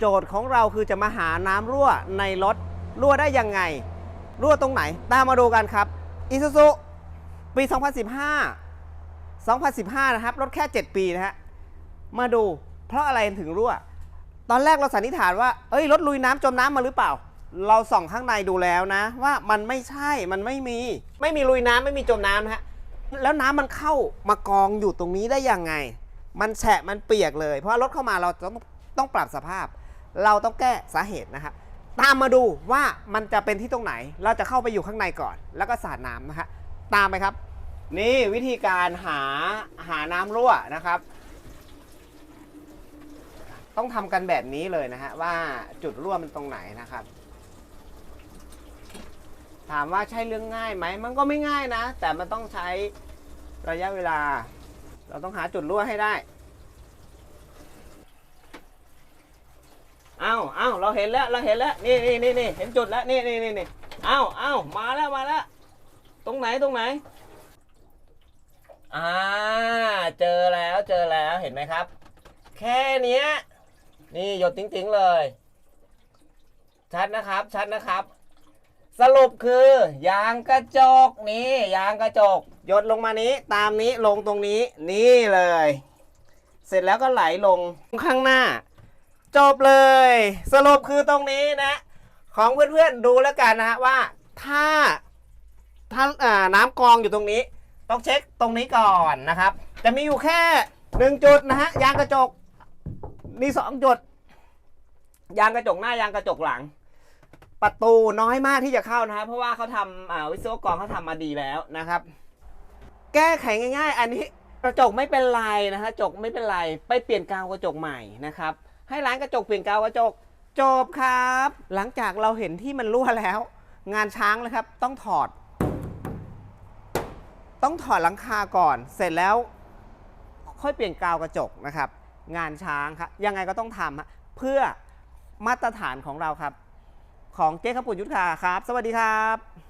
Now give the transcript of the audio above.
โจทย์ของเราคือจะมาหาน้ำรั่วในรถรั่วได้ยังไง รั่วตรงไหน ตามมาดูกันครับ i s u z u ปี 2015 2015 นะครับ รถแค่ 7 ปีนะฮะ มาดูเพราะอะไรถึงรั่ว ตอนแรกเราสันนิษฐานว่า เอ้ย รถลุยน้ำจมน้ำมาหรือเปล่า เราส่องข้างในดูแล้วนะ ว่ามันไม่ใช่ มันไม่มี ไม่มีลุยน้ำไม่มีจมน้ำนะฮะ แล้วน้ำมันเข้ามากองอยู่ตรงนี้ได้ยังไง มันแฉะ มันเปียกเลย เพราะรถเข้ามาเราต้องต้องปรับสภาพ เราต้องแก้สาเหตุนะครับ ตามมาดูว่ามันจะเป็นที่ตรงไหน เราจะเข้าไปอยู่ข้างในก่อน แล้วก็สาดน้ำนะฮะตามไปครับ นี่วิธีการหาหาน้ำรั่วนะครับ ต้องทำกันแบบนี้เลยนะฮะว่าจุดรั่วมันตรงไหนนะครับ ถามว่าใช่เรื่องง่ายไหมมันก็ไม่ง่ายนะ แต่มันต้องใช้ระยะเวลา เราต้องหาจุดรั่วให้ได้ อ้าเอ้าเราเห็นแล้วเราเห็นแล้วนี่นี่นี่นี่เห็นจุดแล้วนี่นี่นี่นี่เอ้าเอ้ามาแล้วมาแล้วตรงไหนตรงไหนอ่าเจอแล้วเจอแล้วเห็นไหมครับ แค่เนี้ยนี่หยดติ๋งๆเลย ชัดนะครับชัดนะครับ สรุปคือยางกระจกนี่ยางกระจกหยดลงมานี้ตามนี้ลงตรงนี้นี่เลย เสร็จแล้วก็ไหลลงข้างหน้า จบเลย สรุปคือตรงนี้นะ ของเพื่อนๆดูแล้วกันนะว่าถ้าถ้าอ่าน้ำกองอยู่ตรงนี้ ต้องเช็คตรงนี้ก่อนนะครับ จะมีอยู่แค่หนึ่งจุดนะฮะยางกระจกมีสองจุด ยางกระจกหน้ายางกระจกหลัง ประตูน้อยมากที่จะเข้านะครับเพราะว่าเขาทำวิศวกรเขาทำมาดีแล้วนะครับ แก้ไขง่าย ๆ อันนี้กระจกไม่เป็นไรนะฮะจกไม่เป็นไร ไปเปลี่ยนกาวกระจกใหม่นะครับ ให้ร้านกระจกเปลี่ยนกาวกระจกจบครับ หลังจากเราเห็นที่มันรั่วแล้ว งานช้างเลยครับ ต้องถอด ต้องถอดหลังคาก่อน เสร็จแล้วค่อยเปลี่ยนกาวกระจกนะครับ งานช้างครับยังไงก็ต้องทำเพื่อมาตรฐานของเราครับ ของเจ๊ข้าวปุ่นยุทธาครับ สวัสดีครับ